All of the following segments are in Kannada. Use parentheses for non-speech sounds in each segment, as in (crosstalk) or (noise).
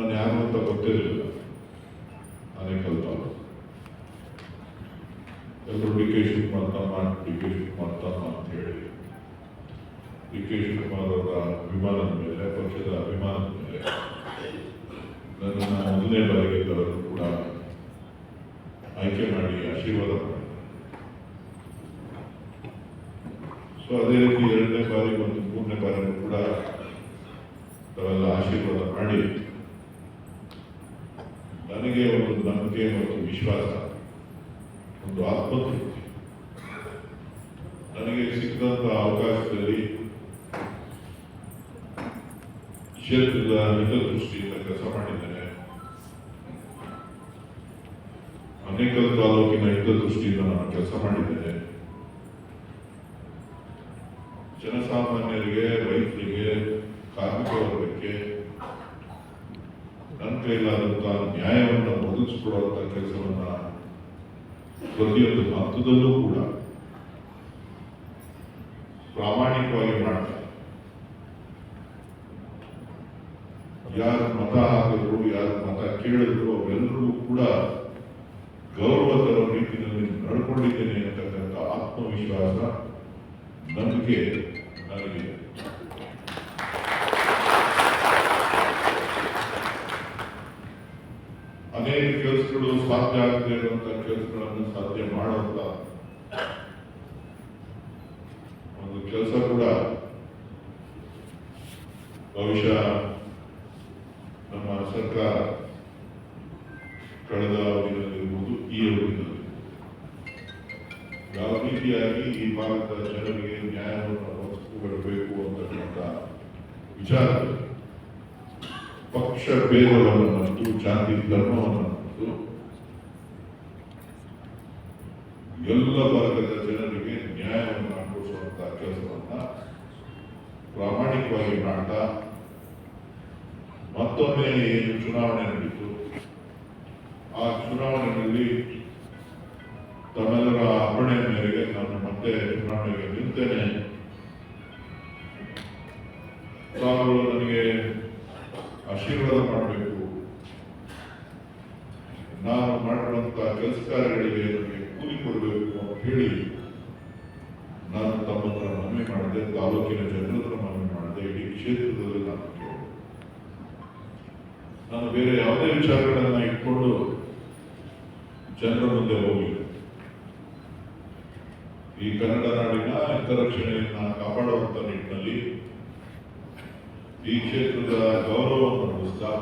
ನಾನು ಯಾರು ಅಂತ ಗೊತ್ತಿರಲಿಲ್ಲ. ನಾನೇ ಕಲ್ತ ಎಲ್ಲರೂ ಡಿ ಕೆ ಶಿವಕುಮಾರ್ ತಮ್ಮ, ಡಿ ಕೆ ಶಿವಕುಮಾರ್ ತಮ್ಮ ಅಂತ ಹೇಳಿ. ಡಿ ಕೆ ಶಿವಕುಮಾರ್ ಅವರ ಅಭಿಮಾನದ ಮೇಲೆ, ಪಕ್ಷದ ಅಭಿಮಾನದ ಮೇಲೆ ನನ್ನ ಮೊದಲನೇ ಬಾರಿಗೆ ಇದ್ದವರು ಕೂಡ ಆಯ್ಕೆ ಮಾಡಿ ಆಶೀರ್ವಾದ ಮಾಡಿ. ಸೊ ಅದೇ ರೀತಿ ಎರಡನೇ ಬಾರಿ ಮತ್ತು ಮೂರನೇ ಬಾರಿ ಕೂಡ ತಾವೆಲ್ಲ ಆಶೀರ್ವಾದ ಮಾಡಿ. ನನಗೆ ಒಂದು ನಂಬಿಕೆ ಮತ್ತು ವಿಶ್ವಾಸ, ಒಂದು ಆತ್ಮತೃಪ್ತಿ. ನನಗೆ ಸಿಕ್ಕಂತ ಅವಕಾಶದಲ್ಲಿ ಕ್ಷೇತ್ರದ ಹಿತದೃಷ್ಟಿಯಿಂದ ಕೆಲಸ ಮಾಡಿದ್ದೇನೆ. ಅನೇಕ ತಾಲೂಕಿನ ಹಿತದೃಷ್ಟಿಯಿಂದ ನಾನು ಕೆಲಸ ಮಾಡಿದ್ದೇನೆ. ಜನಸಾಮಾನ್ಯರಿಗೆ, ರೈತರಿಗೆ ಕಾರ್ಮಿಕ ಕೈಲಾದಂತ ನ್ಯಾಯವನ್ನು ಒದಗಿಸಿಕೊಡುವಂತ ಕೆಲಸವನ್ನ ಪ್ರತಿಯೊಂದು ಹಂತದಲ್ಲೂ ಕೂಡ ಪ್ರಾಮಾಣಿಕವಾಗಿ ಮಾಡ್ತಾರೆ. ಯಾರು ಮತ ಹಾಕಿದ್ರು, ಯಾರು ಮತ ಕೇಳಿದ್ರು ಅವರೆಲ್ಲರಿಗೂ ಕೂಡ ಗೌರವ ರೀತಿಯಲ್ಲಿ ನಡ್ಕೊಂಡಿದ್ದೇನೆ ಅಂತಕ್ಕಂಥ ಆತ್ಮವಿಶ್ವಾಸ ನಂಬಿಕೆ ನನಗೆ ಅನೇಕ ಕೆಲಸಗಳು ಸಾಧ್ಯ ಆಗದೆ ಇರುವಂತ ಕೆಲಸಗಳನ್ನು ಸಾಧ್ಯ ಮಾಡುವಂತ ಒಂದು ಕೆಲಸ ಕೂಡ ಬಹುಶಃ ನಮ್ಮ ಸರ್ಕಾರ ಕಳೆದ ಅವಧಿಯಲ್ಲಿರ್ಬೋದು ಈ ಅವಧಿಯಲ್ಲಿ ಯಾವ ರೀತಿಯಾಗಿ ಈ ಭಾಗದ ಜನರಿಗೆ ನ್ಯಾಯವನ್ನು ಒದಗಿಸಿಕೊಡಬೇಕು ಅಂತಕ್ಕಂಥ ವಿಚಾರ. ಪಕ್ಷ ಭೇದವನ್ನು ಮತ್ತು ಜಾತಿ ಧರ್ಮವನ್ನು ಮತ್ತು ಎಲ್ಲ ವರ್ಗದ ಜನರಿಗೆ ನ್ಯಾಯವನ್ನು ಕೊಡಿಸುವಂತಹ ಕೆಲಸವನ್ನ ಪ್ರಾಮಾಣಿಕವಾಗಿ ಮಾಡ್ತಾ ಮತ್ತೊಮ್ಮೆ ಏನು ಚುನಾವಣೆ ನಡೆಯಿತು ಆ ಚುನಾವಣೆಯಲ್ಲಿ ತಮ್ಮೆಲ್ಲರ ಅರ್ಪಣೆ ಮೇರೆಗೆ ನಾನು ಮತ್ತೆ ಚುನಾವಣೆಗೆ ನಿಲ್ತೇನೆ. ತಾವು ನನಗೆ ಆಶೀರ್ವಾದ ಮಾಡಬೇಕು. ನಾನು ಮಾಡಿರುವಂತಹ ಕೆಲಸ ಕಾರ್ಯಗಳಿಗೆ ನನಗೆ ಕೂಲಿ ಕೊಡಬೇಕು. ಹೇಳಿ. ನಾನು ತಮ್ಮ ಹತ್ರ ಮನವಿ ಮಾಡಿದೆ, ತಾಲೂಕಿನ ಜನರ ಹತ್ರ ಮನವಿ ಮಾಡಿದೆ, ಇಡೀ ಕ್ಷೇತ್ರದಲ್ಲಿ ನಾನು ಕೇಳಿದೆ. ನಾನು ಬೇರೆ ಯಾವುದೇ ವಿಚಾರಗಳನ್ನು ಇಟ್ಕೊಂಡು ಜನರ ಮುಂದೆ ಹೋಗಿಲ್ಲ. ಈ ಕನ್ನಡ ನಾಡಿನ ಹಿತರಕ್ಷಣೆಯನ್ನ ಕಾಪಾಡುವಂತ ನಿಟ್ಟಿನಲ್ಲಿ ಈ ಕ್ಷೇತ್ರದ ಗೌರವವನ್ನು ಉಳಿಸ್ತಾ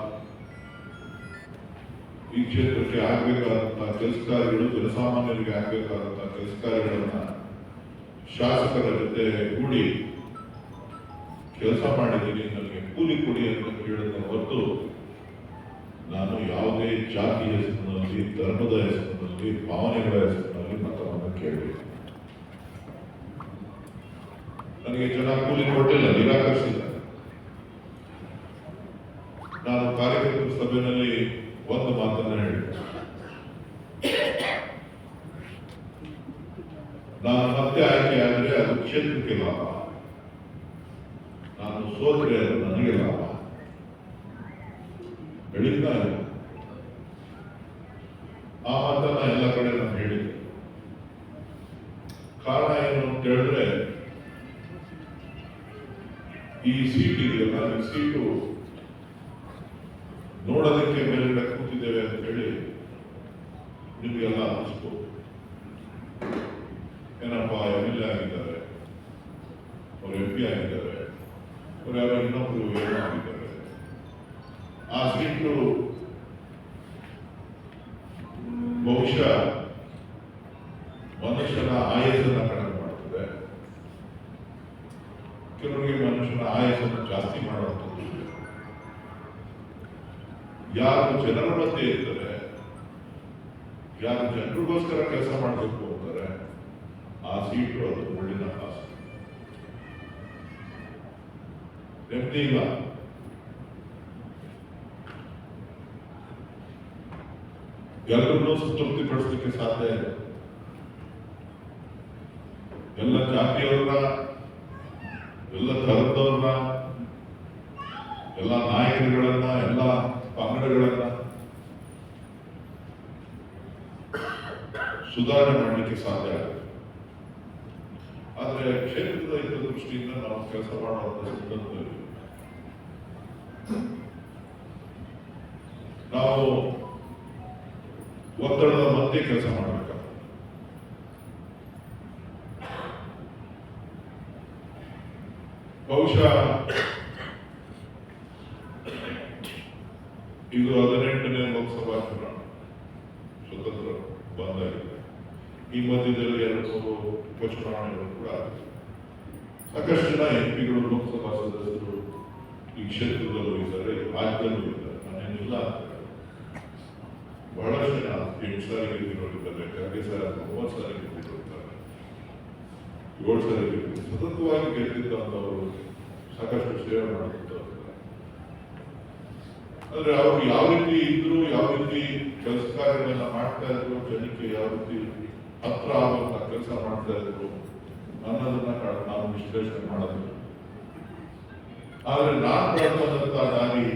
ಈ ಕ್ಷೇತ್ರಕ್ಕೆ ಆಗಬೇಕಾದಂತಹ ಕೆಲಸ ಕಾರ್ಯಗಳು ಜನಸಾಮಾನ್ಯರಿಗೆ ಆಗಬೇಕಾದಂತಹ ಕೆಲಸ ಶಾಸಕರ ಜೊತೆ ಕೂಡಿ ಕೆಲಸ ಮಾಡಿದ್ದೀನಿ ನನಗೆ ಕೂಲಿ ಕೊಡಿ ಅಂತ ಕೇಳಿದ ಹೊರತು ನಾನು ಯಾವುದೇ ಜಾತಿ ಹೆಸರಿನಲ್ಲಿ, ಧರ್ಮದ ಹೆಸರಿನಲ್ಲಿ, ಭಾವನೆಗಳ ಹೆಸರಿನಲ್ಲಿ ಮತವನ್ನು ಕೇಳಿ ನನಗೆ ಜನ ಕೂಲಿ ಕೊಟ್ಟಿಲ್ಲ, ನಿರಾಕರಿಸಿಲ್ಲ. ನಾನು ಕಾರ್ಯಕರ್ತರ ಸಭೆಯಲ್ಲಿ ಒಂದು ಮಾತನ್ನ ಹೇಳಿ. ನಾನು ಮತ್ತೆ ಆಯ್ಕೆ ಆದ್ರೆ ಅದು ಕ್ಷೇತ್ರಕ್ಕೆ ಲಾಭ. ನಾನು ಸೋತ್ರೆ ನನಗೆ ಲಾಭ. ಇದೆ ಆ ಮಾತನ್ನ ಎಲ್ಲ ಕಡೆ ನಾನು ಹೇಳಿದ್ದೆ ಕಾರಣ ಏನು ಅಂತ ಹೇಳಿದ್ರೆ, ಈ ಸೀಟ್ ಇದೆಯಲ್ಲ ಈ ಸೀಟು ನೋಡೋದಕ್ಕೆ ಮೇಲ್ಗಡೆ ಕೂತಿದ್ದೇವೆ ಅಂತ ಹೇಳಿ ನಿಮಗೆಲ್ಲ ಅನಿಸ್ಬೋದು ಏನಪ್ಪ, ಎಂ ಎಲ್ ಎ ಆಗಿದ್ದಾರೆ. ಅವ್ರು ಎಂ ಪಿ ಆಗಿದ್ದಾರೆ. ಅವ್ರು ಯಾರೋ ಇನ್ನೊಬ್ರು ಏನೋ ಆಗಿದ್ದಾರೆ. ಆ ಸೀಟು ಬಹುಶಃ ಮನುಷ್ಯನ ಆಯಸ್ಸನ್ನ ಕಡಿಮೆ ಮಾಡ್ತದೆ. ಕೆಲವರಿಗೆ ಮನುಷ್ಯನ ಆಯಸ್ಸನ್ನು ಜಾಸ್ತಿ ಇದೆ. ಯಾರು ಜನರ ಮಧ್ಯೆ ಇರ್ತಾರೆ, ಯಾರು ಜನರಿಗೋಸ್ಕರ ಕೆಲಸ ಮಾಡಬೇಕು ಅಂತಾರೆ, ಆ ಸೀಟು ಅದು ಮುಳ್ಳಿನ ಹಾಸು ನೆಮ್ಮದಿ ಇಲ್ಲ. ಎಲ್ಲರನ್ನೂ ತೃಪ್ತಿಪಡಿಸಲಿಕ್ಕೆ ಸಾಧ್ಯ ಇದೆ. ಎಲ್ಲ ಜಾತಿಯವ್ರನ್ನ, ಎಲ್ಲ ತರದವರನ್ನ ಎಲ್ಲ ನಾಯಕರುಗಳನ್ನ, ಎಲ್ಲ ಪಂಗಡಗಳನ್ನ ಸುಧಾರಣೆ ಮಾಡಲಿಕ್ಕೆ ಸಾಧ್ಯ ಆಗುತ್ತೆ ಆದ್ರೆ ಕ್ಷೇತ್ರದ ಹಿತದೃಷ್ಟಿಯಿಂದ ನಾವು ಕೆಲಸ ಮಾಡುವಂತ ಸಂದರ್ಭದಲ್ಲಿ ನಾವು ಒತ್ತಡದ ಮಧ್ಯೆ ಕೆಲಸ ಮಾಡಬೇಕು. ಬಹುಶಃ ಇದು ಹದಿನೆಂಟನೇ ಲೋಕಸಭಾ ಚುನಾವಣೆ. ಸ್ವತಂತ್ರ ಬಂದಾಗಿದೆ. ಈ ಮಧ್ಯದಲ್ಲಿ ಎರಡು ಉಪಚುನಾವಣೆಗಳು ಕೂಡ ಆಗಿದೆ. ಸಾಕಷ್ಟು ಜನ ಎಂ ಪಿಗಳು ಲೋಕಸಭಾ ಸದಸ್ಯರು ಈ ಕ್ಷೇತ್ರದಲ್ಲೂ ಇದ್ದಾರೆ ರಾಜ್ಯದಲ್ಲೂ ಇದ್ದಾರೆ. ಹೇಳಲ್ಲ. ಬಹಳಷ್ಟು ಜನ ಎಂಟು ಸಾರಿ ಗೆದ್ದಿರೋರಿದ್ದಾರೆ, ಖರ್ಗೆ ಸಾರಿ ಮೂವತ್ತು ಸಾರಿ ಗೆದ್ದಿರೋರಿದ್ದಾರೆ. ಏಳು ಸಾರಿ ಗೆದ್ದಿದ್ದಾರೆ. ಸತತವಾಗಿ ಗೆದ್ದಿದ್ದಂಥವರು ಸಾಕಷ್ಟು ಸೇವೆ ಮಾಡುತ್ತಿದ್ದವರು ಅಂದ್ರೆ ಅವರು ಯಾವ ರೀತಿ ಇದ್ರು, ಯಾವ ರೀತಿ ಕೆಲಸ ಕಾರ್ಯಗಳನ್ನ ಮಾಡ್ತಾ ಇದ್ರು, ಜನಕ್ಕೆ ಯಾವ ರೀತಿ ಹತ್ರ ಆಗುವಂತ ಕೆಲಸ ಮಾಡ್ತಾ ಇದ್ರು ಅನ್ನೋದನ್ನ ನಾವು ವಿಶ್ಲೇಷಣೆ ಮಾಡೋದು ಆದ್ರೆ ನಾನು ಕಳ್ಕೊಂಡಂತ ದಾರಿ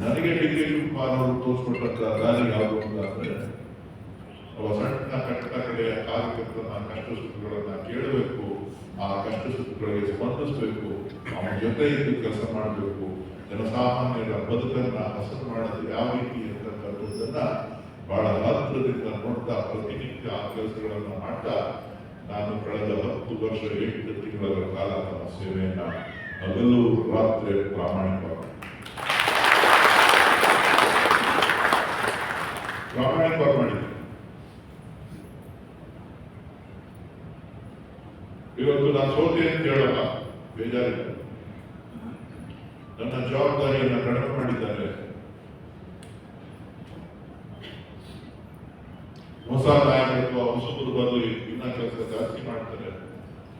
ನನಗೆ ಡಿಗ್ರಿ ಶಿವಕುಮಾರ್ ತೋರಿಸ್ಕೊಟ್ಟಂತ ದಾರಿ ಯಾವುದು ಅಂತಂದ್ರೆ ಅವ ಸಣ್ಣ ಕಟ್ಟ ಕಡೆಯ ಕಾರ್ಯಕರ್ತನ ಕಷ್ಟ ಸುಖಗಳನ್ನ ಕೇಳಬೇಕು, ಆ ಕಷ್ಟ ಸುಖಗಳಿಗೆ ಸ್ಪಂದಿಸಬೇಕು, ಅವನ ಜೊತೆ ಇದ್ದು ಕೆಲಸ ಮಾಡಬೇಕು ಜನಸಾಮಾನ್ಯರ ಬದುಕನ್ನ ಹಸರು ಮಾಡೋದು ಯಾವ ರೀತಿ ಇರತಕ್ಕಂಥದ್ದನ್ನ ಬಹಳ ಹತ್ತಿರದಿಂದ ನೋಡ್ತಾ ಪ್ರತಿನಿತ್ಯ ಆ ಕೆಲಸಗಳನ್ನ ಮಾಡ್ತಾ ನಾನು ಕಳೆದ ಹತ್ತು ವರ್ಷ ಎಂಟು ತಿಂಗಳ ಕಾಲ ನಮ್ಮ ಸೇವೆಯನ್ನ ಹಗಲು ರಾತ್ರಿ ಪ್ರಾಮಾಣಿಕವಾಗಿ ಪ್ರಾಮಾಣಿಕವಾಗಿ ಮಾಡಿದ್ದೆ. ಇವತ್ತು ನಾನು ಸೋತೆ ಅಂತ ಹೇಳಲ್ಲ ಬೇಜಾರಿಲ್ಲ ಜವಾಬ್ದಾರಿಯನ್ನು ಕಡಿಮೆ ಮಾಡಿದ್ದಾರೆ. ಹೊಸ ನಾಯಕತ್ವ ಹೊಸಬರು ಬಂದು ಇನ್ನ ಕೆಲಸ ಜಾಸ್ತಿ ಮಾಡ್ತಾರೆ.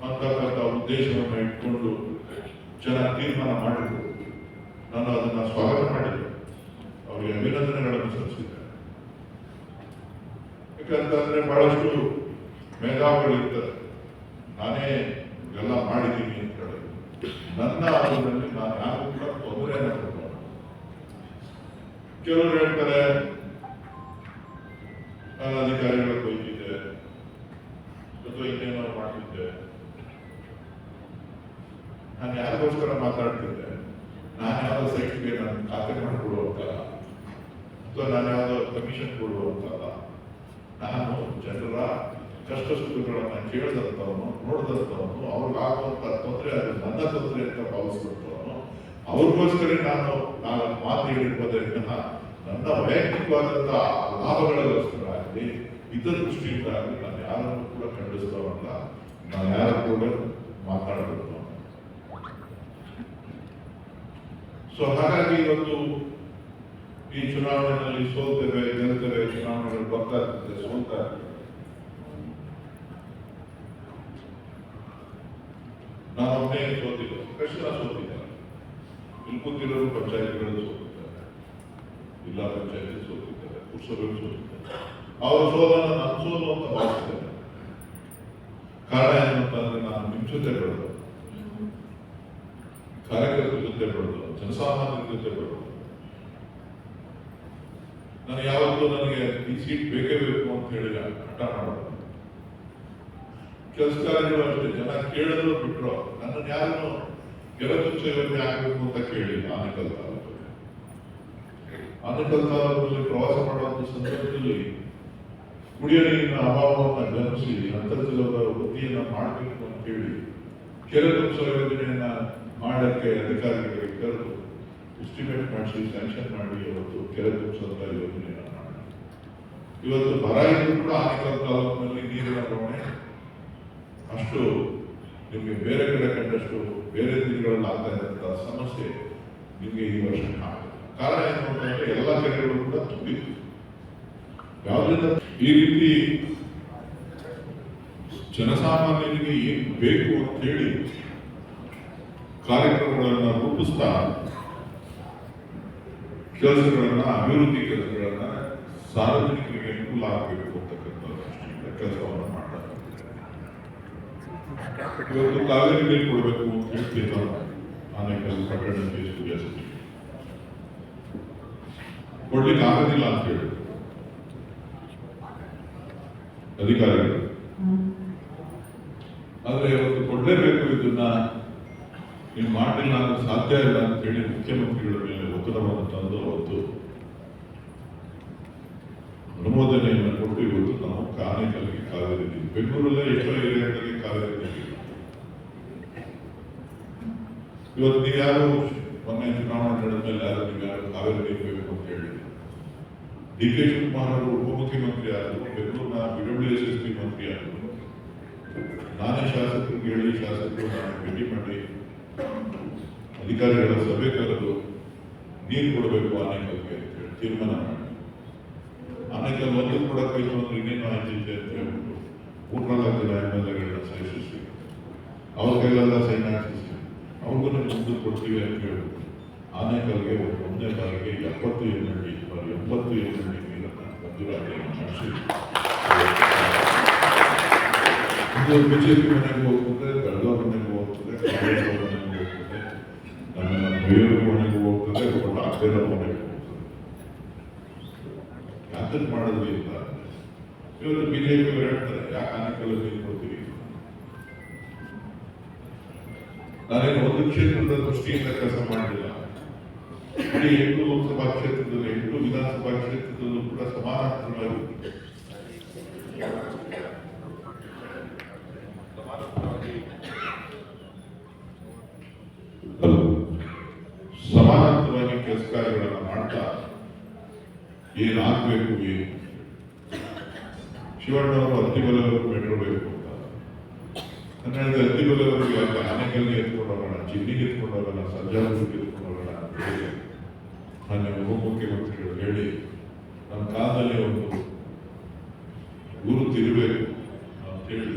ಅಂತಕ್ಕಂಥ ಉದ್ದೇಶವನ್ನು ಇಟ್ಕೊಂಡು ಜನ ತೀರ್ಮಾನ ಮಾಡಿದ್ರು. ನಾನು ಅದನ್ನ ಸ್ವಾಗತ ಮಾಡಿದೆ. ಅವರಿಗೆ ಅಭಿನಂದನೆಗಳನ್ನು ಸಲ್ಲಿಸಿದ್ದಾರೆ ಯಾಕಂತಂದ್ರೆ ಬಹಳಷ್ಟು ಮೇಧಾವಿಗಳಿರ್ತಾರೆ ನಾನೇ ಎಲ್ಲ ಮಾಡಿದ್ದೀನಿ ಅಂತ ಹೇಳಿ. ನನ್ನ ಅವಧಿಯಲ್ಲಿ ನಾನು ಯಾರು ಕೂಡ ತೊಂದರೆಯನ್ನು ಕೊಡಬಾರ್ದು ಕೆಲವರು ಹೇಳ್ತಾರೆ ನಾನು ಅಧಿಕಾರಿಗಳ ಕೊಯ್ತಿದ್ದೆ ಅಥವಾ ಇನ್ನೇನೋ ಮಾಡ್ತಿದ್ದೆ ನಾನು ಯಾರಿಗೋಸ್ಕರ ಮಾತಾಡ್ತಿದ್ದೆ ನಾನು ಯಾವ್ದೋ ಸೈಟ್ಗೆ ನಾನು ಖಾತೆ ಮಾಡಿಕೊಡುವಂತಲ್ಲ ಅಥವಾ ನಾನು ಯಾವ್ದೋ ಕಮಿಷನ್ ಕೊಡುವಂತಲ್ಲ ನಾನು ಜನರ ಕಷ್ಟ ಸುಖಗಳನ್ನ ಕೇಳಿದಂಥವನು ನೋಡಿದಂಥವನು ಅವ್ರಿಗಾಗುವಂತ ತೊಂದರೆ ಅದು ನನ್ನ ತೊಂದರೆ ಅಂತ ಭಾವಿಸಿದಂಥವನು ಅವ್ರಿಗೋಸ್ಕರ ನಾನು ನಾನು ಮಾತು ವಿನಃ ನನ್ನ ವೈಯಕ್ತಿಕವಾದಂತಹ ಲಾಭಗಳಿಗೋಸ್ಕರ ಆಗಲಿ ಇತರ ದೃಷ್ಟಿಯಿಂದ ಆಗಲಿ ನಾನು ಯಾರನ್ನು ಕೂಡ ಖಂಡಿಸ್ತಾವಲ್ಲ, ನಾನು ಯಾರ ಕೂಡ ಮಾತಾಡಬೇಕು ಸೊ ಹಾಗಾಗಿ ಇವತ್ತು ಈ ಚುನಾವಣೆಯಲ್ಲಿ ಸೋಲ್ತೇವೆ, ಗೆಲ್ತೇವೆ, ಚುನಾವಣೆಗಳು ಬರ್ತಾ ಇರ್ತದೆ, ಸೋಲ್ತಾ ಇರ್ತದೆ. ನಾನು ಸೋತಿಲ್ಲ ಕೃಷ್ಣ ಸೋತಿದ್ದೆ ಇಲ್ಲಿ ಕೂತಿರೋರು ಪಂಚಾಯತ್ಗಳು ಸೋತಿದ್ದಾರೆ. ಜಿಲ್ಲಾ ಪಂಚಾಯತಿ ಸೋತಿದ್ದಾರೆ ಪುರುಷರು ಸೋತಿದ್ದಾರೆ ಅವರ ಸೋಲನ್ನು ನಾನು ಅಂತ ಕಾರಣ ನಾನು ನಿಮ್ಮ ಜೊತೆ ಬೆಳೆದು ಕಾರ್ಯಕರ್ತರ ಜೊತೆ ಬೆಳೆದು, ಜನಸಾಮಾನ್ಯರ ಜೊತೆ ನಾನು ಯಾವತ್ತೂ ನನಗೆ ಈ ಸೀಟ್ ಬೇಕೇ ಬೇಕು ಅಂತ ಹೇಳಿದ ಹಠ ಮಾಡೋದು. ಕೆಲಸ ಅಷ್ಟೇ, ಜನ ಕೇಳಿದ್ರು ಬಿಟ್ರು. ನನ್ನನ್ನು ಯಾರನ್ನು ಆಗಬೇಕು ಅಂತ ಕೇಳಿಲ್ಲ ಆನೇಕಲ್ ಆನೇಕಲ್ ಪ್ರವಾಸ ಮಾಡುವಂತ ಸಂದರ್ಭದಲ್ಲಿ ಕುಡಿಯ ನೀರಿನ ಅಭಾವವನ್ನು ಗಮನಿಸಿ ಅಂತರ್ಜಲದ ವೃದ್ಧಿಯನ್ನು ಮಾಡಬೇಕು ಅಂತ ಹೇಳಿ ಕೆರೆ ತುಂಬಿಸೋ ಯೋಜನೆಯನ್ನ ಮಾಡಕ್ಕೆ ಅಧಿಕಾರಿಗಳಿಗೆ ಕರೆದು ಎಸ್ಟಿಮೇಟ್ ಮಾಡಿಸಿ ಸ್ಯಾಂಕ್ಷನ್ ಮಾಡಿ ಇವತ್ತು ಕೆರೆ ತುಂಬಿಸುವಂತ ಯೋಜನೆಯನ್ನು ಮಾಡಿ ಇವತ್ತು ಬರ ಇದ್ರು ಕೂಡ ಆನೇಕಲ್ ತಾಲೂಕಿನಲ್ಲಿ ನೀರಿನ ಪ್ರಮಾಣ ಅಷ್ಟು ನಿಮಗೆ ಬೇರೆ ಕಡೆ ಕಂಡಷ್ಟು ಬೇರೆ ದಿನಗಳಲ್ಲಿ ಆಗ್ತಾ ಇರುವಂತಹ ಸಮಸ್ಯೆ ನಿಮಗೆ ಈ ವರ್ಷ ಕಾಣುತ್ತೆ. ಕಾರಣ ಏನು ಅಂತಂದ್ರೆ ಎಲ್ಲ ಕೆರೆಗಳು ಕೂಡ ತುಂಬಿತ್ತು ಯಾವುದರಿಂದ ಈ ರೀತಿ ಜನಸಾಮಾನ್ಯರಿಗೆ ಏನ್ ಬೇಕು ಅಂತ ಹೇಳಿ ಕಾರ್ಯಕ್ರಮಗಳನ್ನ ರೂಪಿಸ್ತಾ ಕೆಲಸಗಳನ್ನ, ಅಭಿವೃದ್ಧಿ ಕೆಲಸಗಳನ್ನ ಸಾರ್ವಜನಿಕರಿಗೆ ಅನುಕೂಲ ಆಗಬೇಕು ಅಂತಕ್ಕಂಥ ಕೆಲಸವನ್ನು ಮಾಡ್ತಾ. ಇವತ್ತು ಕಾವೇರಿ ನೀರು ಕೊಡಬೇಕು ಅಂತ ಆನೇಕಲ್ ಪ್ರಕರಣ ಕೊಡ್ಲಿಕ್ಕೆ ಆಗೋದಿಲ್ಲ ಅಂತ ಹೇಳಿ. ಅಧಿಕಾರಿಗಳು. ಆದ್ರೆ ಇವತ್ತು ಕೊಡ್ಲೇಬೇಕು ಇದನ್ನ. ನೀವು ಮಾಡಲಿಲ್ಲ ಅಂದ್ರೆ ಸಾಧ್ಯ ಇಲ್ಲ ಅಂತ ಹೇಳಿ ಮುಖ್ಯಮಂತ್ರಿಗಳ ಮೇಲೆ ಒತ್ತಡವನ್ನು ತಂದು ಅವತ್ತು ಅನುಮೋದನೆಯನ್ನು ಕೊಟ್ಟು ಇವತ್ತು ನಾವು ಕಾರಣಕ್ಕಾಗಿ ಕಾದಿದ್ದೀವಿ ಬೆಂಗಳೂರಲ್ಲೇ ಎಷ್ಟೋ ಏರಿಯಾಗಳಿಗೆ ಕಾದಿದ್ದೀವಿ ಇವತ್ತು ನೀವು ಯಾರು ಮೊನ್ನೆ ಚುನಾವಣೆ ನಡೆದ ಮೇಲೆ ಯಾರು ನೀವು ಯಾರು ಕಾವೇರಿ ಅಂತ ಡಿ ಕೆ ಶಿವಕುಮಾರ್ ಅವರು ಉಪಮುಖ್ಯಮಂತ್ರಿ ಆದರು, ಬೆಂಗಳೂರಿನ ಬಿಡಬ್ಲ್ಯೂ ಎಸ್ ಎಸ್ ಪಿ ಮಂತ್ರಿ ಆದರು. ನಾನೇ ಶಾಸಕರಿಗೆ ಹೇಳಿ ಶಾಸಕರು, ನಾನು ಭೇಟಿ ಮಾಡಿ ಅಧಿಕಾರಿಗಳ ಸಭೆ ಕರೆದು ನೀರು ಕೊಡಬೇಕು ಆನೇಕಲ್ಗೆ ಅಂತ ಹೇಳಿ ತೀರ್ಮಾನ ಮಾಡಿ. ಆನೆಕಲ್ ಒಂದು ಕೊಡಬೇಕು ಅಂದ್ರೆ ಇನ್ನೇನು ಆಯ್ತಿದೆ ಅಂತ ಹೇಳ್ಬಿಟ್ಟು ಮೂರ್ನಾಲ್ಕು ಜನ ಎಂ ಎಲ್ ಎಗಳನ್ನ ಸಹಿಸಿಸಿ, ಅವ್ರ ಕೈಲೆಲ್ಲ ಸೈನ್ ಹಾಕಿಸಿ ಅವ್ರಿಗೂ ಮುಂದೆ ಕೊಡ್ತೀವಿ ಅಂತ ಹೇಳ್ಬಿಟ್ಟು ಆನೆಕಲ್ಗೆ ಒಂದೇ ಬಾರಿಗೆ ಎಪ್ಪತ್ತು ಏಳು ಬಾರಿ ಎಂ ಎಲ್ ಮಂಜೂರಾತಿಯನ್ನು ಮಾಡಿಸಿ ಇದು ಮನೆಗೆ ಹೋಗ್ತದೆ, ಬೆಳಗಾವಿ ಮನೆಗೆ ಹೋಗ್ತದೆ ಹೋಗ್ತದೆ ನನ್ನ ಹೋಗ್ತದೆ ಮನೆಗೆ ಹೋಗ್ತದೆ. ಮಾಡಿದ್ವಿ ಅಂತ ಬಿಜೆಪಿ ಹೇಳ್ತಾರೆ, ಯಾಕೆ ಕೊಡ್ತೀವಿ ಒಂದು ಕ್ಷೇತ್ರದ ದೃಷ್ಟಿಯಿಂದ ಕೆಲಸ ಮಾಡಲಿಲ್ಲ ಇಡೀ ಎಂಟು ಲೋಕಸಭಾ ಕ್ಷೇತ್ರದಲ್ಲಿ ಎಂಟು ವಿಧಾನಸಭಾ ಕ್ಷೇತ್ರದಲ್ಲೂ ಕೂಡ ಸಮಾನಾಂತರವಾಗಿ. ಸಮಾನಾಂತರವಾಗಿ ಕೆಲಸ ಕಾರ್ಯಗಳನ್ನು ಮಾಡ್ತಾ ಏನಾಗಬೇಕು ಏನು? ಶಿವಣ್ಣವರು ಅತ್ತಿಬಲವರು ಮೆಟ್ರೋ ಬೇಕು ಅಂತ. ಅತ್ತಿಬಲವರಿಗೆ ಯಾಕೆ ಆನೆಕಲ್ಗೆ ಹೋಗೋಣ ಚಿನ್ನಿಗೆ ಎತ್ಕೊಂಡು ಹೋಗೋಣ ಸಂಜಾಪುರಕ್ಕೆ ಎತ್ಕೊಂಡು ಅಂತ ಹೇಳಿ ಮಾನ್ಯ ಉಪಮುಖ್ಯಮಂತ್ರಿಗಳು ಹೇಳಿ ನಮ್ಮ ಕಾಲದಲ್ಲಿ ಒಂದು ಗುರುತು ಇರಬೇಕು ಅಂತ ಹೇಳಿ,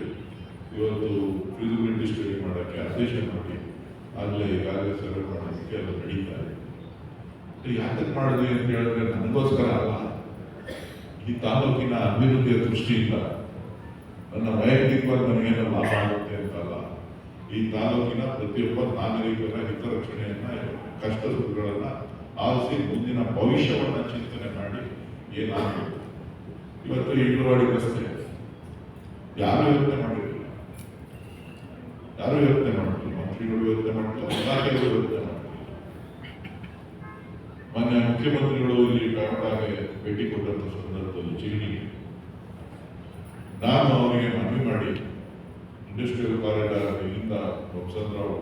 ಇವತ್ತು ಫಿಸಿಬಿಲಿಟಿ ಸ್ಟಡಿ ಮಾಡೋಕ್ಕೆ ಆದೇಶ ಮಾಡಿ, ಆಗಲೇ ಈಗಾಗಲೇ ಸರ್ವೆ ಮಾಡೋದಕ್ಕೆ ಅದು ನಡೀತಾ ಇದೆ. ಮಾಡಿದ್ವಿ ಅಂತ ಹೇಳಿದ್ರೆ, ನಮಗೋಸ್ಕರ ಅಲ್ಲ. ಈ ತಾಲೂಕಿನ ಅಭಿವೃದ್ಧಿಯ ದೃಷ್ಟಿಯಿಂದ ನನ್ನ ವೈಯಕ್ತಿಕವಾಗಿ ನನಗೇನು ಲಾಭ ಆಗುತ್ತೆ ಅಂತಲ್ಲ ಈ ತಾಲೂಕಿನ ಪ್ರತಿಯೊಬ್ಬ ನಾಗರಿಕರ ಹಿತರಕ್ಷಣೆಯನ್ನ, ಕಷ್ಟ ಸುಖಗಳನ್ನ ಆಲಿಸಿ ಮುಂದಿನ ಭವಿಷ್ಯವನ್ನ ಚಿಂತನೆ ಮಾಡಿ ಏನಾಗಬೇಕು ಇವತ್ತು ಇಂಡ್ರವಾಡಿ ರಸ್ತೆ ಯಾರು ಯೋಚನೆ ಮಾಡಿರಲಿಲ್ಲ ಯಾರು ಯೋಚನೆ ಮಾಡಿದ್ರು? ಮಂತ್ರಿಗಳು ಯೋಚನೆ ಮಾಡಿಲ್ಲ, ಇಲಾಖೆಗಳು ಯೋಚನೆ ಮಾಡಿಲ್ಲ. ಮೊನ್ನೆ ಮುಖ್ಯಮಂತ್ರಿಗಳು ಇಲ್ಲಿ ಕರ್ನಾಟಕಗೆ ಭೇಟಿ ಕೊಟ್ಟಂತ ಸಂದರ್ಭದಲ್ಲಿ ಚೀನಿ ನಾನು ಅವರಿಗೆ ಮನವಿ ಮಾಡಿ ಇಂಡಸ್ಟ್ರಿಯಲ್ ಕಾರಿಡಾರ್ ಇಲ್ಲಿಂದ ಬೊಮ್ಮಸಂದ್ರಾವ್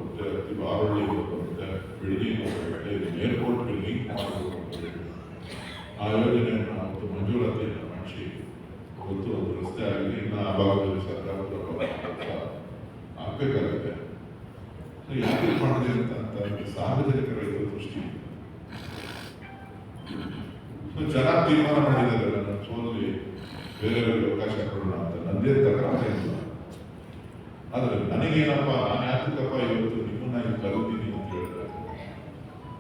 ಇದು ಆರೋಗ್ಯ ಮತ್ತೆ ಬಿಲ್ಡಿಂಗ್ ಏರ್ಪೋರ್ಟ್ ಲಿಂಕ್ ಮಾಡಬೇಕು ಆ ಯೋಜನೆಯನ್ನು ಅವತ್ತು ಮಂಜೂರಾತಿಯನ್ನು ಮಾಡಿಸಿ. ಇವತ್ತು ಒಂದು ರಸ್ತೆ ಆಗಲಿ ಇನ್ನು ಆ ಭಾಗದಲ್ಲಿ ಸರ್ಕಾರದ ಆಗಬೇಕಾಗುತ್ತೆ. ಯಾಕೆ ಮಾಡಿದೆ ಅಂತ ಸಾರ್ವಜನಿಕರ ದೃಷ್ಟಿ. ಸೊ ಜನ ತೀರ್ಮಾನ ಮಾಡಿದ್ದಾರೆ ನನ್ನ ಬೇರೆ ಬೇರೆಯವರಿಗೆ ಅವಕಾಶ ಕೊಡೋಣ ಅಂತ ನಂದೇ ತಕರಾರೇನಿಲ್ಲ ಆದ್ರೆ ನನಗೇನಪ್ಪ, ನಾನು ಯಾತಕ್ಕಪ್ಪ ಇವತ್ತು ನಿಮ್ಮನ್ನ ಇಲ್ಲಿ ಕರೆದಿದ್ದೀನಿ ಅಂತ ಹೇಳಿದ್ರೆ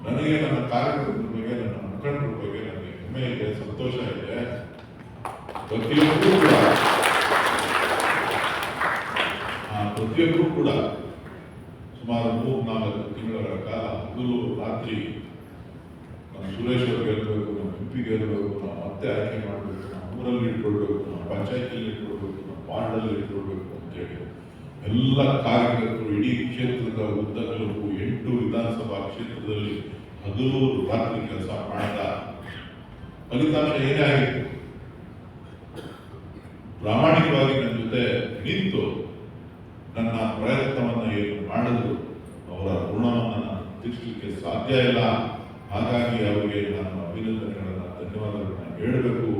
ನನಗೆ ನನ್ನ ಕಾರ್ಯಕರ್ತರ ಬಗ್ಗೆ ನನ್ನ ಮುಖಂಡರ ಬಗ್ಗೆ ನನಗೆ ಹೆಮ್ಮೆ ಇದೆ, ಸಂತೋಷ ಇದೆ. ಪ್ರತಿಯೊಬ್ಬರು ಕೂಡ ಪ್ರತಿಯೊಬ್ಬರು ಕೂಡ ಸುಮಾರು ಮೂರು ನಾಲ್ಕು ತಿಂಗಳ ಕಾಲ ಹಗಲು ರಾತ್ರಿ ನಮ್ಮ ಸುರೇಶ್ ಅವ್ರು ಗೆಲ್ಲಬೇಕು ನಮ್ಮ ಹಿಂಪಿ ಗೆಲ್ಲಬೇಕು ನಾವು ಮತ್ತೆ ಆಯ್ಕೆ ಮಾಡಬೇಕು ನಮ್ಮ ಊರಲ್ಲಿ ಇಟ್ಕೊಳ್ಬೇಕು, ನಾವು ಪಂಚಾಯತಿಯಲ್ಲಿ ಇಟ್ಕೊಳ್ಬೇಕು, ನಾವು ವಾರ್ಡಲ್ಲಿ ಇಟ್ಕೊಳ್ಬೇಕು ಅಂತೇಳಿ ಎಲ್ಲ ಕಾರ್ಯಕರ್ತರು ಇಡೀ ಕ್ಷೇತ್ರದ ಉದ್ದಗಲಕ್ಕೂ ಎಂಟು ವಿಧಾನಸಭಾ ಕ್ಷೇತ್ರದಲ್ಲಿ ಹಗಲು ರಾತ್ರಿ ಕೆಲಸ ಮಾಡಿದ ಫಲಿತಾಂಶ ಆಗಿತ್ತು ಪ್ರಾಮಾಣಿಕವಾಗಿ ನನ್ನ ಜೊತೆ ನಿಂತು ನನ್ನ ಪ್ರಯತ್ನವನ್ನು ಏನು ಮಾಡಿದ್ರು ಅವರ ಋಣವನ್ನು ತಿಳಿಸಲಿಕ್ಕೆ ಸಾಧ್ಯ ಇಲ್ಲ. ಹಾಗಾಗಿ ಅವರಿಗೆ ನಾನು ಅಭಿನಂದನೆಗಳನ್ನ, ಧನ್ಯವಾದಗಳನ್ನ ಹೇಳಬೇಕು.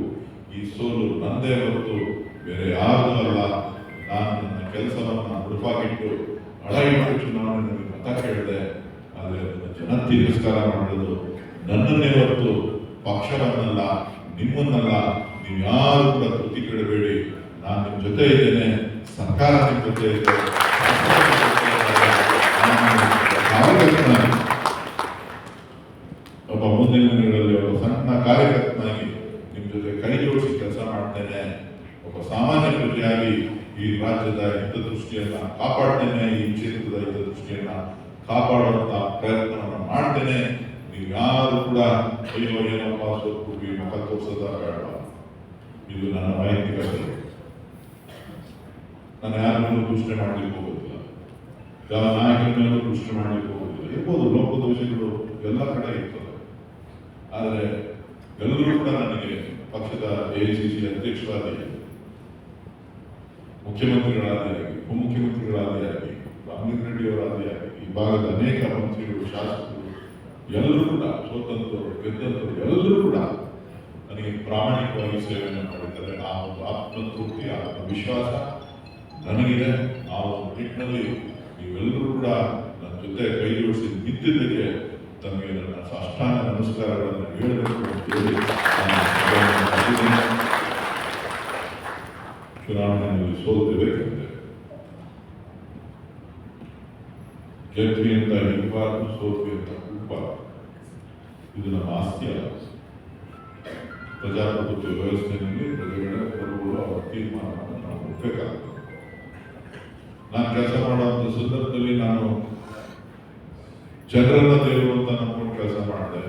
ಈ ಸೋಲು ನಂದೇ ಹೊರತು ಬೇರೆ ಯಾರೂ ಅಲ್ಲ. ನಾನು ಕೆಲಸವನ್ನ ಹುಡುಪಾಗಿಟ್ಟು ಚುನಾವಣೆ ಚುನಾವಣೆಯಲ್ಲಿ ಮತ ಕೇಳಿದೆ. ಆದರೆ ಜನ ತಿರಸ್ಕಾರ ಮಾಡೋದು ನನ್ನನ್ನೇ ಹೊರತು ಪಕ್ಷವನ್ನಲ್ಲ, ನಿಮ್ಮನ್ನಲ್ಲ. ನೀವು ಯಾರು ಕೂಡ ತೃಪ್ತಿ ಕೇಳಬೇಡಿ ನಾನು ನಿಮ್ಮ ಜೊತೆ ಇದ್ದೇನೆ. ಸರ್ಕಾರ ನಿಮ್ಮ ಜೊತೆ ಇದೆ. (laughs) ಒಬ್ಬ ಮುಂದಿನ ದಿನಗಳಲ್ಲಿ ಒಬ್ಬ ಸಣ್ಣ ಕಾರ್ಯಕರ್ತನಾಗಿ ನಿಮ್ಮ ಜೊತೆ ಕೈ ಜೋಡಿಸಿ ಕೆಲಸ ಮಾಡ್ತೇನೆ. ಒಬ್ಬ ಸಾಮಾನ್ಯ ರಾಜ್ಯದ ಹಿತದೃಷ್ಟಿಯನ್ನ ಕಾಪಾಡ್ತೇನೆ, ಈ ಕ್ಷೇತ್ರದ ಹಿತದೃಷ್ಟಿಯನ್ನ ಕಾಪಾಡುವಂತ ಪ್ರಯತ್ನವನ್ನು ಮಾಡ್ತೇನೆ. ನೀವು ಯಾರು ಕೂಡ ಅಯ್ಯೋ, ಏನಪ್ಪ ಸ್ವಲ್ಪ ಮುಖ ತೋರಿಸೋದ ಬೇಡ. ಇದು ನನ್ನ ವೈಯಕ್ತಿಕ ನನ್ನ ನಾನು ಯಾರ ಮೇಲೂ ದೂಷಣೆ ಮಾಡಲಿಕ್ಕೆ ಹೋಗೋದಿಲ್ಲ. ಯಾವ ನಾಯಕರ ಮೇಲೂ ದೂಷಣೆ ಮಾಡಲಿಕ್ಕೆ ಹೋಗೋದಿಲ್ಲ. ಇರ್ಬೋದು ಲೋಪದೋಷಗಳು ಎಲ್ಲ ಕಡೆ ಇರ್ತದೆ. ಆದರೆ ಎಲ್ಲರೂ ಕೂಡ ನನಗೆ ಪಕ್ಷದ ಎ ಸಿ ಸಿ ಮುಖ್ಯಮಂತ್ರಿಗಳಾದಿಯಾಗಿ, ಉಪಮುಖ್ಯಮಂತ್ರಿಗಳಾದಿಯಾಗಿ, ರಾಮಲಿಂಗ ರೆಡ್ಡಿ ಆಗಿ ಈ ಭಾಗದ ಅನೇಕ ಮಂತ್ರಿಗಳು, ಶಾಸಕರು, ಎಲ್ಲರೂ ಕೂಡ ಸ್ವತಂತ್ರರು ಗೆದ್ದಂತರು ಎಲ್ಲರೂ ಕೂಡ ನನಗೆ ಪ್ರಾಮಾಣಿಕವಾಗಿ ಸೇವೆಯನ್ನು ಮಾಡಿದ್ದಾರೆ ಆ ಒಂದು ಆತ್ಮತೃಪ್ತಿ ಆತ್ಮವಿಶ್ವಾಸ ನನಗಿದೆ ಆ ಒಂದು ನಿಟ್ಟಿನಲ್ಲಿ ನೀವೆಲ್ಲರೂ ಕೂಡ ನನ್ನ ಜೊತೆ ಕೈ ಜೋಡಿಸಿ ನಿಂತಿದ್ದಕ್ಕೆ ತಮಗೆ ನನ್ನ ಸಾಷ್ಟಾಂಗ ನಮಸ್ಕಾರಗಳನ್ನು ಹೇಳಬೇಕು ಅಂತ ಹೇಳಿ. ಚುನಾವಣೆಯಲ್ಲಿ ಸೋತಿರಬೇಕಂತೆ ಗೆದ್ವಿ ಅಂತ ಇರಬಾರ್ದು ಸೋತ್ವಿ ಅಂತ ಕೂಗಬಾರ್ದು ಇದು ನಮ್ಮ ಆಸ್ತಿ ಅಲ್ಲ. ಪ್ರಜಾಪ್ರಭುತ್ವ ವ್ಯವಸ್ಥೆಯಲ್ಲಿ ಪ್ರಜೆಗಳ ಪ್ರಭುಗಳು ತೀರ್ಮಾನವನ್ನು ನಾವು ನಾನು ಕೆಲಸ ಮಾಡುವಂಥ ಸಂದರ್ಭದಲ್ಲಿ ನಾನು ಜನರನ್ನ ದೇವರು ಅಂತ ನಂಬ್ಕೊಂಡು ಕೆಲಸ ಮಾಡಿದೆ.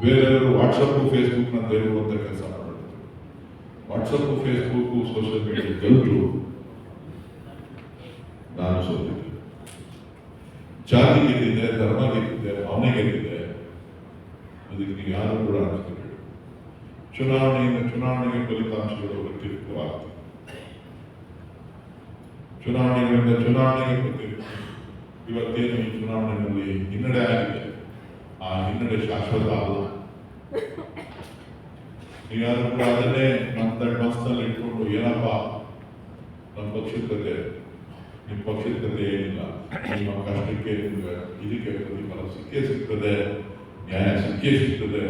ಬೇರೆಯವರು ವಾಟ್ಸಪ್ ಫೇಸ್ಬುಕ್ನ ದೇವರು ಅಂತ ಕೆಲಸ ವಾಟ್ಸಪ್ ಫೇಸ್ಬುಕ್ ಸೋಷಿಯಲ್ ಮೀಡಿಯಾ ಗೆಲ್ಲರು ನಾನು ಸೋತಿದ್ದೆ. ಜಾತಿ ಗೆದ್ದಿದ್ದೆ ಧರ್ಮ ಗೆದ್ದಿದ್ದೆ ಭಾವನೆ ಗೆದ್ದಿದ್ದೆ. ಅದಕ್ಕೆ ನೀವು ಯಾರು ಕೂಡ ಅನಿಸ್ತೀರಿ ಚುನಾವಣೆಯಿಂದ ಚುನಾವಣೆಗೆ ಫಲಿತಾಂಶಗಳು ವ್ಯತಿರಿಕ್ತವಾಗ್ತವೆ ಚುನಾವಣೆಗಳಿಂದ ಚುನಾವಣೆಗೆ ವ್ಯತಿರಿಕ್ತ ಇವತ್ತೇನು ಈ ಚುನಾವಣೆಯಲ್ಲಿ ಹಿನ್ನಡೆ ಆಗಿದೆ? ಆ ಹಿನ್ನಡೆ ಶಾಶ್ವತ ಅಲ್ಲ. ನೀವ್ಯಾರು ಕೂಡ ಅದನ್ನೇ ನಮ್ಮ ಮನಸ್ಸಿನಲ್ಲಿ ಇಟ್ಕೊಂಡು, ಏನಪ್ಪ? ನಮ್ಮ ಪಕ್ಷದ ಕತೆ ನಿಮ್ಮ ಪಕ್ಷದ ಕತೆ ಏನಿಲ್ಲ. ನಿಮ್ಮ ಕಷ್ಟಕ್ಕೆ, ನಿಮ್ಗೆ ಇದಕ್ಕೆ ಪ್ರತಿಫಲ ಸಿಕ್ಕೇ ಸಿಗ್ತದೆ. ನ್ಯಾಯ ಸಿಕ್ಕೇ ಸಿಗ್ತದೆ.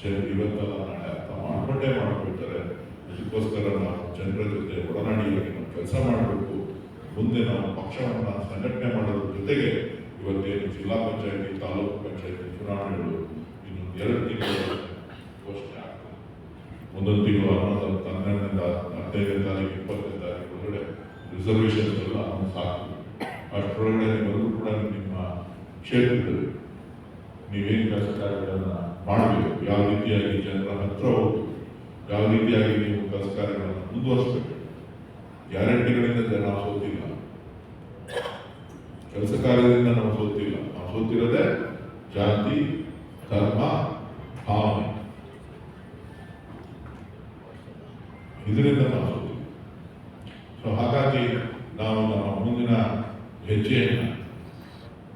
ಸರಿ ಇವತ್ತಲ್ಲ, ನಾಳೆ ಅರ್ಥ ಮಾಡ್ಕೊಂಡೇ ಮಾಡ್ಕೊಳ್ತಾರೆ. ಅದಕ್ಕೋಸ್ಕರ ನಾವು ಜನರ ಜೊತೆ ಒಡನಾಡಿಯಾಗಿ ನಾವು ಕೆಲಸ ಮಾಡಬೇಕು. ಮುಂದೆ ನಾವು ಪಕ್ಷವನ್ನು ಸಂಘಟನೆ ಮಾಡೋದ್ರ ಜೊತೆಗೆ ಇವತ್ತೇನು ಜಿಲ್ಲಾ ಪಂಚಾಯತಿ, ತಾಲೂಕು ಪಂಚಾಯತಿ ಚುನಾವಣೆಗಳು ಇನ್ನು ಎರಡು ತಿಂಗಳು ಒಂದೊಂದು ತಿಂಗಳು ಹನ್ನೊಂದು ಹನ್ನೆರಡರಿಂದ ಹದಿನೈದನೇ ತಾರೀಕು, ಇಪ್ಪತ್ತನೇ ತಾರೀಕು ಒಳಗಡೆ ರಿಸರ್ವೇಷನ್ ಎಲ್ಲ ಆಗ್ತದೆ ಅಷ್ಟರೊಳಗಡೆ ಬಂದರೂ ಕೂಡ ನಿಮ್ಮ ಕ್ಷೇತ್ರದಲ್ಲಿ ನೀವೇನು ಕೆಲಸ ಕಾರ್ಯಗಳನ್ನು ಮಾಡಬೇಕು, ಯಾವ ರೀತಿಯಾಗಿ ಜನರ ಹತ್ರ ಹೋಗಿ, ಯಾವ ರೀತಿಯಾಗಿ ನೀವು ಕೆಲಸ ಕಾರ್ಯಗಳನ್ನು ಮುಂದುವರಿಸಬೇಕು? ಗ್ಯಾರಂಟಿಗಳಿಂದ ನಾವು ಸೋತಿಲ್ಲ. ಕೆಲಸ ಕಾರ್ಯದಿಂದ ನಾವು ಸೋತಿಲ್ಲ. ನಾವು ಸೋತಿರೋದೇ ಜಾತಿ, ಧರ್ಮ, ಭಾವನೆ. ಇದರಿಂದ ನಾವು ಸೋತಿಲ್ಲ ಸೊ ಹಾಗಾಗಿ ನಾವು ನಮ್ಮ ಮುಂದಿನ ಹೆಜ್ಜೆಯನ್ನು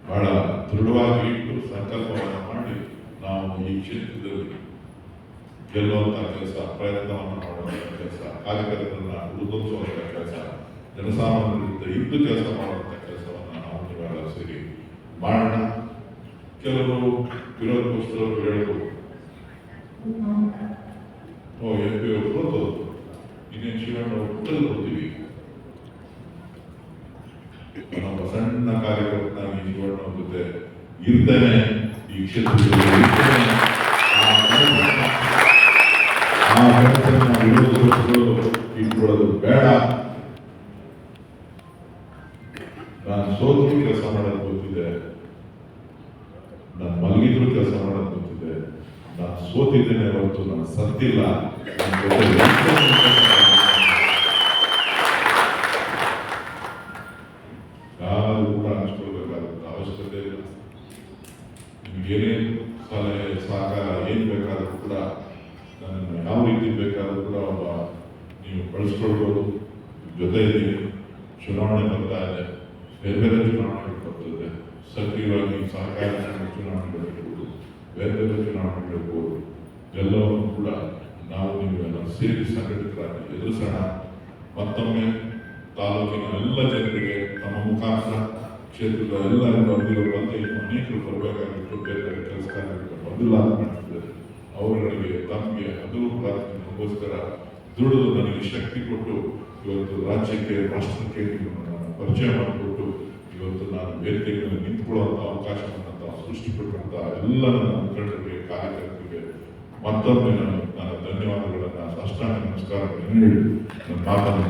ಬಹಳ ದೃಢವಾಗಿ ಇಟ್ಟು ಸಂಕಲ್ಪವನ್ನು ಮಾಡಿ ನಾವು ಈ ಕ್ಷೇತ್ರದಲ್ಲಿ ಗೆಲ್ಲುವಂಥ ಕೆಲಸ ಪ್ರಯತ್ನವನ್ನು ಮಾಡುವಂಥ ಕೆಲಸ ಕಾರ್ಯಕರ್ತರನ್ನ ಉಳಿದುವಂತ ಕೆಲಸ ಜನಸಾಮಾನ್ಯರಿಂದ ಇದ್ದು ಕೆಲಸ ಮಾಡುವಂಥ ಕೆಲಸವನ್ನು ನಾವು ಇವಾಗ ಸೇರಿ ಮಾಡೋಣ. ಕೆಲವರು ವಿರೋಧ ಪಕ್ಷದವರು ಹೇಳ್ಬೋದು ಓ ಎಂ ಪಿ ಅವರು ಇನ್ನೇನು ಶಿವಣ್ಣ ನಮ್ಮ ಸಣ್ಣ ಜೊತೆ ಇರ್ತೇನೆ, ಈ ಕ್ಷೇತ್ರದಲ್ಲಿ ಬೇಡ. ನಾನು ಕೆಲಸ ಮಾಡೋದು ಗೊತ್ತಿದೆ ನಾನು ಮಲಗಿದ್ರು ಕೆಲಸ ಮಾಡೋದು ಸೋತಿದ್ದೇನೆ ಹೊರತು ನಾನು ಸತ್ತಿಲ್ಲ ಕೂಡ ಅವಶ್ಯಕತೆ ಇಲ್ಲ. ಸಹಕಾರ, ಏನು ಬೇಕಾದ್ರೂ ಕೂಡ ಯಾವ ರೀತಿ ಬೇಕಾದರೂ ಕೂಡ ನೀವು ಜೊತೆ ಚುನಾವಣೆ ಬರ್ತಾ ಇದೆ. ಬೇರೆ ಬೇರೆ ಚುನಾವಣೆಗಳು ಸಕ್ರಿಯವಾಗಿ ಸಹಕಾರ ಚುನಾವಣೆ ಚುನಾವಣೆಗಳಿರ್ಬೋದು ಬೇರೆ ಬೇರೆ ಚುನಾವಣೆಗಳಿರ್ಬೋದು ಎಲ್ಲವನ್ನು ಕೂಡ ನಾವು ನೀವೆಲ್ಲ ಸೇರಿ ಸಂಘಟಿತರಾಗಿ ಎದುರಿಸೋಣ. ಮತ್ತೊಮ್ಮೆ ತಾಲೂಕಿನ ಎಲ್ಲ ಜನರಿಗೆ ತಮ್ಮ ಮುಖಾಂತರ ಕ್ಷೇತ್ರದ ಎಲ್ಲ ಬಂದಿರೋ ಬಂದು ಅನೇಕರು ಬರಬೇಕಾಗಿತ್ತು. ಬೇರೆ ಬೇರೆ ಕೆಲಸ ಬಂದಿಲ್ಲ ಅಂತ ಕಾಣಿಸ್ತದೆ ಅವರುಗಳಿಗೆ ತಮಗೆ ಅದು ಪ್ರಾರ್ಥನೆಗೋಸ್ಕರ ದುಡಿದು ನನಗೆ ಶಕ್ತಿ ಕೊಟ್ಟು ಇವತ್ತು ರಾಜ್ಯಕ್ಕೆ, ರಾಷ್ಟ್ರಕ್ಕೆ ಪರಿಚಯ ಮಾಡಿಕೊಟ್ಟು ಇವತ್ತು ನಾನು ವೇದಿಕೆಗಳಲ್ಲಿ ನಿಂತ್ಕೊಳ್ಳುವಂಥ ಅವಕಾಶವನ್ನು ತಾವು ಸೃಷ್ಟಿಪಟ್ಟಂತ ಎಲ್ಲ ನನ್ನ ಮುಖಂಡರಿಗೆ ಕಾರ್ಯಕರ್ತರಿಗೆ ಮತ್ತೊಮ್ಮೆ ನಾನು ನನ್ನ ಧನ್ಯವಾದಗಳನ್ನು ಸಾಷ್ಟಾಂಗ ನಮಸ್ಕಾರಗಳನ್ನು ಹೇಳಿ ನನ್ನ ಮಾತನ್ನು